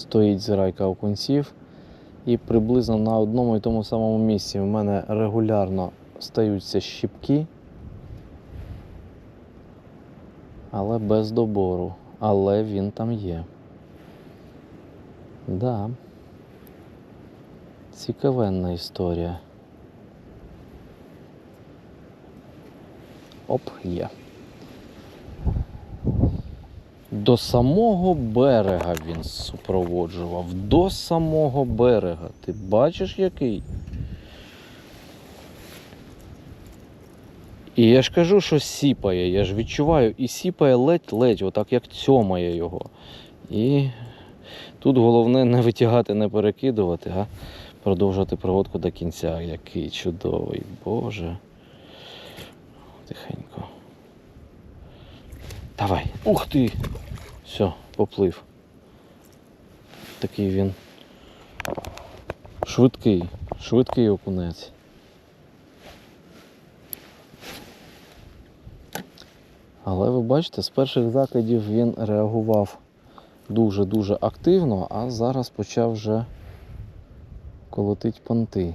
стоїть зирайка окунців. І приблизно на одному і тому самому місці в мене регулярно стаються щіпки, але без добору. Але він там є. Да. Цікавенна історія. Оп, є. До самого берега він супроводжував. До самого берега. Ти бачиш який? І я ж кажу, що сіпає, я ж відчуваю, і сіпає ледь-ледь, отак як цьомає його. І тут головне не витягати, не перекидувати, а продовжувати проводку до кінця. Який чудовий, Боже. Тихенько. Давай. Ух ти! Все, поплив. Такий він. Швидкий, швидкий окунець. Але ви бачите, з перших закидів він реагував дуже-дуже активно, а зараз почав вже колотить понти.